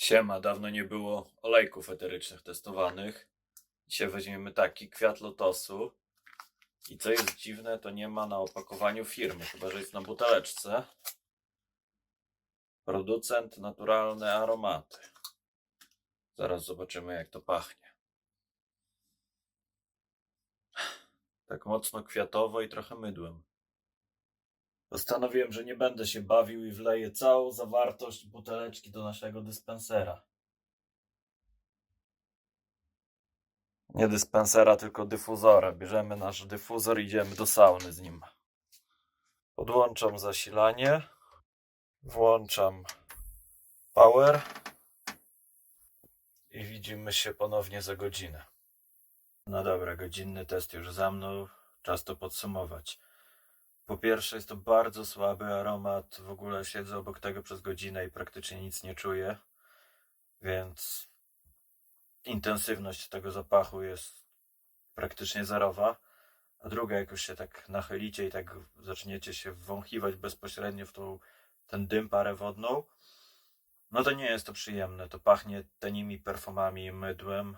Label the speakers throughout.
Speaker 1: Siema, dawno nie było olejków eterycznych testowanych. Dzisiaj weźmiemy taki kwiat lotosu. I co jest dziwne, to nie ma na opakowaniu firmy, chyba że jest na buteleczce. Producent naturalne aromaty. Zaraz zobaczymy, jak to pachnie. Tak mocno kwiatowo i trochę mydłem. Postanowiłem, że nie będę się bawił i wleję całą zawartość buteleczki do naszego dyspensera. Nie dyspensera, tylko dyfuzora. Bierzemy nasz dyfuzor i idziemy do sauny z nim. Podłączam zasilanie. Włączam power. I widzimy się ponownie za godzinę. No dobra, godzinny test już za mną. Czas to podsumować. Po pierwsze, jest to bardzo słaby aromat. W ogóle siedzę obok tego przez godzinę i praktycznie nic nie czuję. Więc intensywność tego zapachu jest praktycznie zerowa. A druga, jak już się tak nachylicie i tak zaczniecie się wąchiwać bezpośrednio w tą, ten dym parę wodną, no to nie jest to przyjemne. To pachnie tanimi perfumami i mydłem.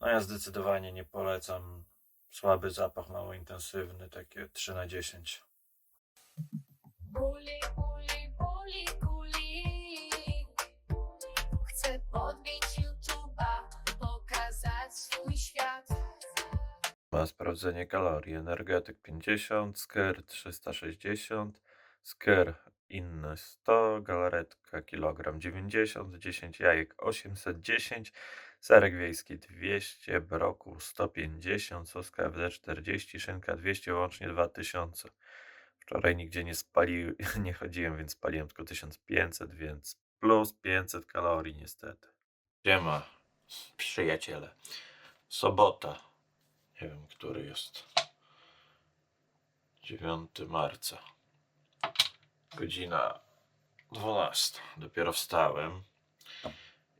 Speaker 1: No ja zdecydowanie nie polecam. Słaby zapach, mało intensywny, takie 3 na 10.
Speaker 2: Buli, buli, buli, buli. Chcę podbić YouTube'a, pokazać swój świat.
Speaker 1: Ma sprawdzenie kalorii. Energetyk 50, sker 360, sker inny 100, galaretka kilogram 90, 10 jajek 810, serek wiejski 200, brokuł 150, sos KFD 40, szynka 200, łącznie 2000. Wczoraj nigdzie nie spaliłem, nie chodziłem, więc spaliłem tylko 1500, więc plus 500 kalorii niestety. Siema, przyjaciele. Sobota. Nie wiem, który jest. 9 marca. Godzina 12. Dopiero wstałem.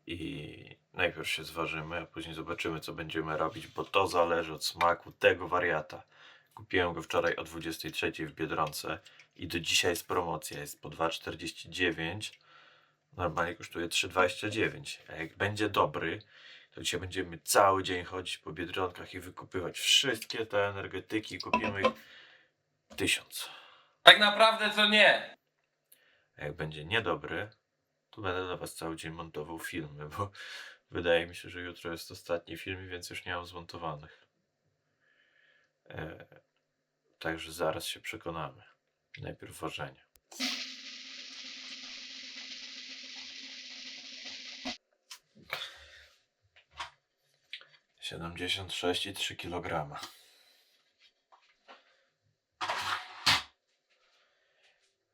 Speaker 1: I najpierw się zważymy, a później zobaczymy, co będziemy robić, bo to zależy od smaku tego wariata. Kupiłem go wczoraj o 23 w Biedronce i do dzisiaj jest promocja. Jest po 2,49. Normalnie kosztuje 3,29. A jak będzie dobry, to dzisiaj będziemy cały dzień chodzić po biedronkach i wykupywać wszystkie te energetyki. Kupimy ich tysiąc.
Speaker 3: Tak naprawdę to nie.
Speaker 1: A jak będzie niedobry, to będę dla Was cały dzień montował filmy, bo wydaje mi się, że jutro jest ostatni film, więc już nie mam zmontowanych. E, także zaraz się przekonamy. Najpierw ważenie. Siedemdziesiąt sześć i trzy kilograma.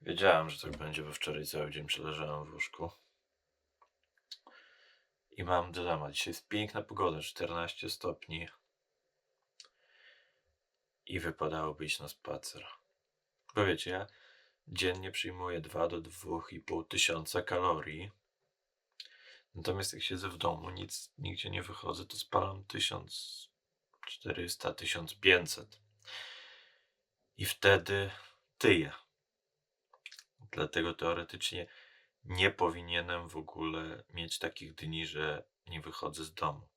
Speaker 1: Wiedziałem, że tak będzie, bo wczoraj cały dzień przeleżałem w łóżku. I mam dylemat. Dzisiaj jest piękna pogoda, 14 stopni. I wypadałoby iść na spacer. Bo wiecie, ja dziennie przyjmuję 2 do 2,5 tysiąca kalorii. Natomiast jak siedzę w domu, nic, nigdzie nie wychodzę, to spalam 1400, 1500. I wtedy tyję. Dlatego teoretycznie nie powinienem w ogóle mieć takich dni, że nie wychodzę z domu.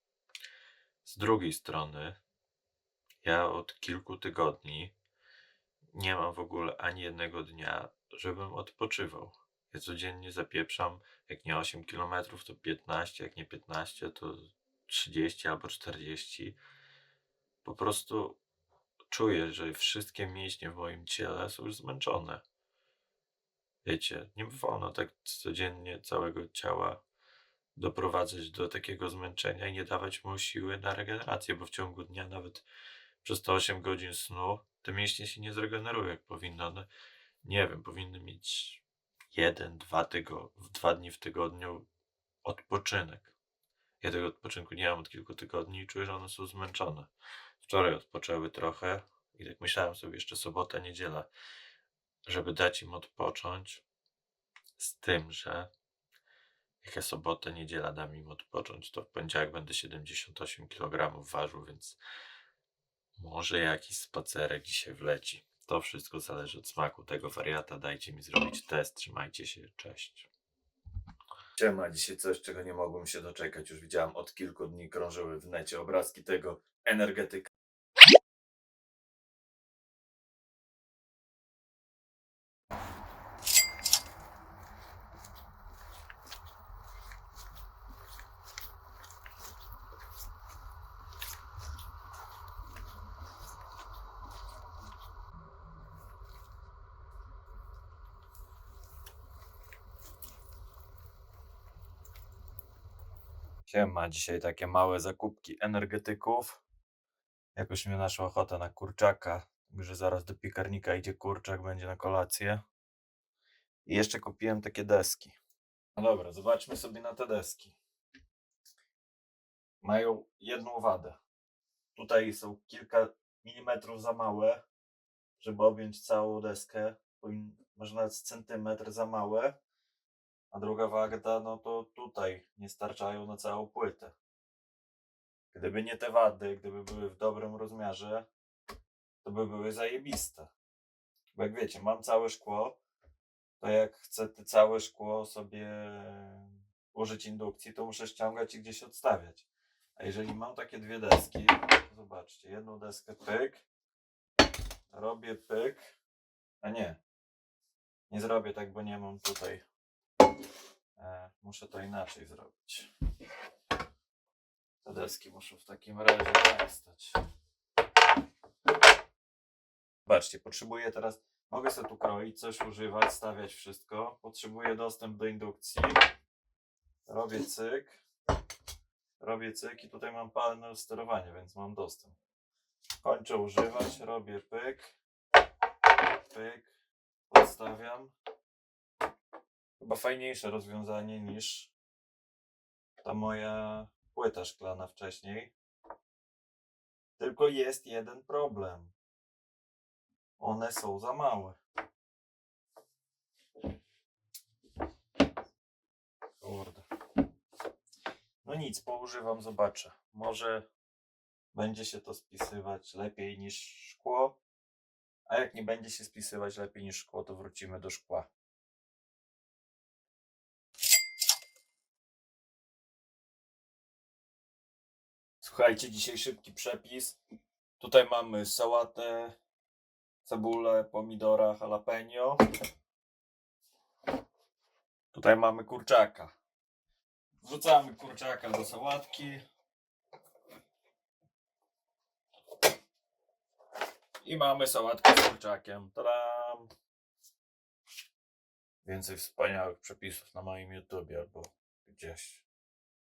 Speaker 1: Z drugiej strony, ja od kilku tygodni nie mam w ogóle ani jednego dnia, żebym odpoczywał. Ja codziennie zapieprzam, jak nie 8 km, to 15, jak nie 15, to 30 albo 40. Po prostu czuję, że wszystkie mięśnie w moim ciele są już zmęczone. Wiecie, nie wolno tak codziennie całego ciała doprowadzać do takiego zmęczenia i nie dawać mu siły na regenerację, bo w ciągu dnia nawet przez te 8 godzin snu te mięśnie się nie zregenerują jak powinny. One, nie wiem, powinny mieć jeden, dwa, tygo, dwa dni w tygodniu odpoczynek. Ja tego odpoczynku nie mam od kilku tygodni i czuję, że one są zmęczone. Wczoraj odpoczęły trochę i tak myślałem sobie jeszcze sobota, niedziela żeby dać im odpocząć, z tym, że jak ja sobotę, niedziela dam im odpocząć, to w poniedziałek będę 78 kg ważył, więc może jakiś spacerek dzisiaj wleci. To wszystko zależy od smaku tego wariata. Dajcie mi zrobić test. Trzymajcie się. Cześć. Siema, dzisiaj coś, czego nie mogłem się doczekać. Już widziałem od kilku dni krążyły w necie obrazki tego energetyka. Siema, dzisiaj takie małe zakupki energetyków. Jakoś mnie naszła ochota na kurczaka, że zaraz do piekarnika idzie kurczak, będzie na kolację. I jeszcze kupiłem takie deski. No dobra, zobaczmy sobie na te deski. Mają jedną wadę. Tutaj są kilka milimetrów za małe, żeby objąć całą deskę. Może nawet centymetr za małe. A druga wada, no to tutaj nie starczają na całą płytę. Gdyby nie te wady, gdyby były w dobrym rozmiarze, to by były zajebiste. Bo jak wiecie, mam całe szkło, to jak chcę te całe szkło sobie użyć indukcji, to muszę ściągać i gdzieś odstawiać. A jeżeli mam takie dwie deski, to zobaczcie, jedną deskę pyk, robię pyk, a nie, nie zrobię tak, bo nie mam tutaj muszę to inaczej zrobić. Te deski muszą w takim razie stać. Zobaczcie, potrzebuję teraz. Mogę sobie tu kroić, coś używać, stawiać wszystko. Potrzebuję dostęp do indukcji. Robię cyk. Robię cyk i tutaj mam panel sterowania, więc mam dostęp. Kończę używać, robię pyk. Pyk. Odstawiam chyba fajniejsze rozwiązanie niż ta moja płyta szklana wcześniej. Tylko jest jeden problem. One są za małe. Kurde. No nic, poużywam, zobaczę. Może będzie się to spisywać lepiej niż szkło. A jak nie będzie się spisywać lepiej niż szkło, to wrócimy do szkła. Słuchajcie, dzisiaj szybki przepis. Tutaj mamy sałatę, cebulę, pomidora, jalapeno. Tutaj mamy kurczaka. Wrzucamy kurczaka do sałatki. I mamy sałatkę z kurczakiem. Tadam! Więcej wspaniałych przepisów na moim YouTubie albo gdzieś.